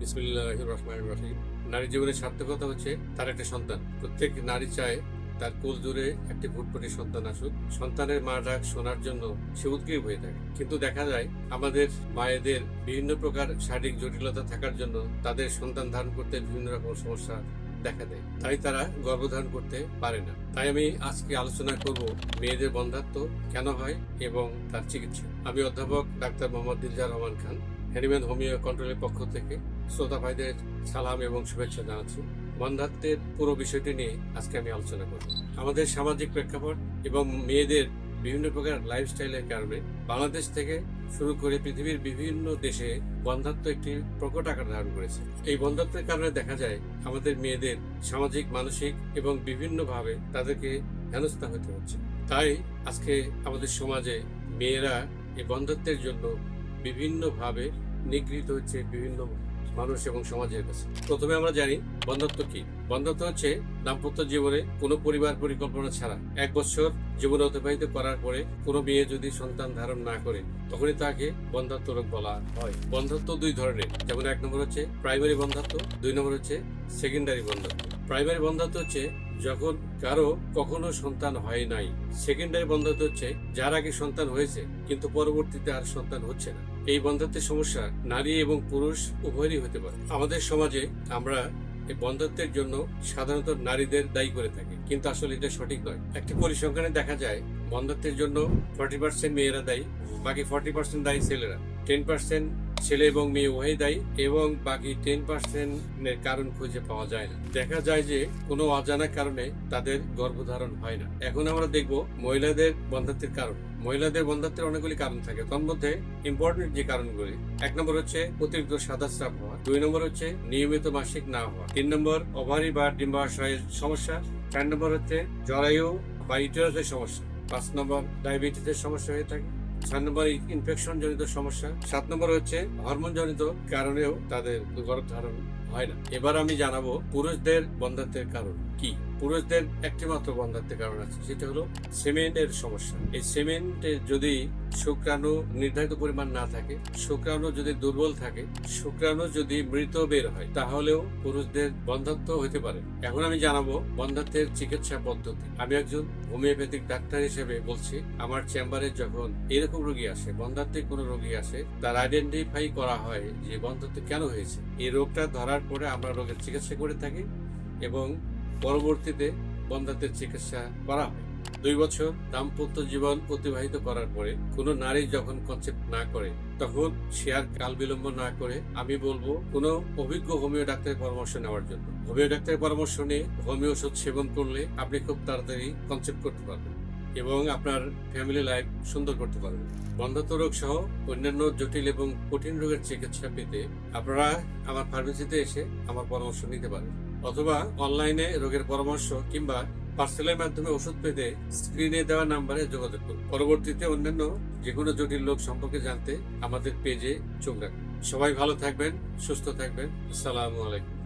বিসমিল্লাহ রহমান রহিম। নারী জীবনের সার্থকতা হচ্ছে তার একটা সন্তান। প্রত্যেক নারী চায় তার কোল জুড়ে একটি ফুটফুটে সন্তান আসুক। সন্তানের মা ডাক শোনার জন্য সে উদ্গ্রীব হয়ে থাকে। কিন্তু দেখা যায় আমাদের মায়েদের বিভিন্ন প্রকার শারীরিক জটিলতা থাকার জন্য তাদের সন্তান ধারণ করতে বিভিন্ন রকম সমস্যা দেখা দেয়। তাই তারা গর্ভধারণ করতে পারে না। তাই আমি আজকে আলোচনা করব মেয়েদের বন্ধাত্ব কেন হয় এবং তার চিকিৎসা। আমি অধ্যাপক doctor Mohammad Diljar Rahman Khan Hahnemann homeo কন্ট্রোলের পক্ষ থেকে শ্রোতা ভাইদের সালাম এবং শুভেচ্ছা জানাচ্ছি। বন্ধাত্বের পুরো বিষয়টি নিয়ে আজকে আমি আলোচনা করব। আমাদের সামাজিক প্রেক্ষাপট এবং মেয়েদের বিভিন্ন প্রকার লাইফস্টাইলের কারণে বাংলাদেশ থেকে শুরু করে পৃথিবীর বিভিন্ন দেশে বন্ধাত্ম একটি প্রকট আকার ধারণ করেছে। এই বন্ধাত্বের কারণে দেখা যায় আমাদের মেয়েদের সামাজিক, মানসিক এবং বিভিন্নভাবে তাদেরকে হেনস্থা হতে হচ্ছে। তাই আজকে আমাদের সমাজে মেয়েরা এই বন্ধাত্বের জন্য বিভিন্নভাবে নিগৃহীত হচ্ছে বিভিন্ন মানুষ এবং সমাজের কাছে। প্রথমে আমরা জানি, বন্ধত্ব কি? বন্ধত্ব হচ্ছে দাম্পত্য জীবনে কোনো পরিবার পরিকল্পনা ছাড়া এক বছর জীবন অতিবাহিত করার পরে কোনো মেয়ে যদি সন্তান ধারণ না করে, তখনই তাকে বন্ধাত্ব রোগ বলা হয়। বন্ধত্ব দুই ধরনের, যেমন এক নম্বর হচ্ছে প্রাইমারি বন্ধাত্ব, দুই নম্বর হচ্ছে সেকেন্ডারি বন্ধাত্ব। প্রাইমারি বন্ধাত্ব হচ্ছে যখন কারও কখনো সন্তান হয় নাই সেকেন্ডারি বন্ধাত্ব হচ্ছে যার আগে সন্তান হয়েছে, কিন্তু পরবর্তীতে আর সন্তান হচ্ছে না। এই বন্ধাত্বের সমস্যা নারী এবং পুরুষ উভয়েরই হতে পারে। আমাদের সমাজে আমরা এই বন্ধাত্বের জন্য সাধারণত নারীদের দায়ী করে থাকি, কিন্তু আসলে এটা সঠিক নয়। একটি পরিসংখ্যানে দেখা যায়, বন্ধত্বের জন্য ফর্টি পার্সেন্ট মেয়েরা দায়ী, বাকি ফর্টি পার্সেন্ট দায়ী ছেলেরা। টেন পার্সেন্ট ছেলে এবং মেয়ে উভয় দায়ী এবং বাকি টেন পার্সেন্টের কারণ খুঁজে পাওয়া যায় না। দেখা যায় যে কোনো অজানা কারণে তাদের গর্ভধারণ হয় না। এখন আমরা দেখব মহিলাদের বন্ধাত্বের কারণ। মহিলাদের বন্ধাত্বের অনেকগুলি কারণ থাকে। তার মধ্যে ইম্পর্টেন্ট যে কারণগুলি, এক নম্বর হচ্ছে অতিরিক্ত সাদা স্রাব হওয়া, দুই নম্বর হচ্ছে নিয়মিত মাসিক না হওয়া, তিন নম্বর ওভারি বা ডিম্বাশয়ের সমস্যা, চার নম্বর হচ্ছে জরায়ু বা ইউটারাসের সমস্যা, পাঁচ নম্বর ডায়াবেটিসের সমস্যা হয়ে থাকে ছয় নম্বর ইনফেকশন জনিত সমস্যা। সাত নম্বর হচ্ছে হরমোন জনিত কারণেও তাদের গর্ভধারণ হয় না। এবার আমি জানাব পুরুষদের বন্ধাত্বের কারণ কি? পুরুষদের একটি মাত্র বন্ধাত্বের কারণ আছে, সেটা হলো সিমেন্টের সমস্যা। এই সিমেন্টে যদি শুক্রাণু নির্ধারিত পরিমাণ না থাকে, শুক্রাণু যদি দুর্বল থাকে, শুক্রাণু যদি মৃত বের হয়, তাহলেও পুরুষদের বন্ধাত্ব হতে পারে। এখন আমি জানাব বন্ধাত্বের চিকিৎসা পদ্ধতি। আমি একজন হোমিওপ্যাথিক ডাক্তার হিসেবে বলছি, আমার চেম্বারে যখন এরকম রোগী আসে বন্ধাত্বে কোনো রোগী আসে, তার আইডেন্টিফাই করা হয় যে বন্ধাত্ব কেন হয়েছে। এই রোগটা ধরার পরে আমরা রোগের চিকিৎসা করে থাকি এবং পরবর্তীতে বন্ধাত্বের চিকিৎসা করা হয় দুই বছর দাম্পত্য জীবন অতিবাহিত করার পরে কোনো নারী যখন কনসেপ্ট না করে, তখন সে আর কাল বিলম্ব না করে আমি বলব কোনো অভিজ্ঞ হোমিও ডাক্তারের পরামর্শ নেওয়ার জন্য। হোমিও ডাক্তারের পরামর্শ নিয়ে হোমিও ওষুধ সেবন করলে আপনি খুব তাড়াতাড়ি কনসেপ্ট করতে পারবেন এবং আপনার ফ্যামিলি লাইফ সুন্দর করতে পারবেন। বন্ধাত্ব রোগ সহ অন্যান্য জটিল এবং কঠিন রোগের চিকিৎসা পেতে আপনারা আমার ফার্মেসিতে এসে আমার পরামর্শ নিতে পারেন। অথবা অনলাইনে রোগের পরামর্শ কিংবা পার্সেলের মাধ্যমে ওষুধ পেতে স্ক্রিনে দেওয়া নাম্বারে যোগাযোগ করুন। পরবর্তীতে অন্যান্য যে কোনো জটিল লোক সম্পর্কে জানতে আমাদের পেজে চোখ রাখুন। সবাই ভালো থাকবেন, সুস্থ থাকবেন। আসসালামু আলাইকুম।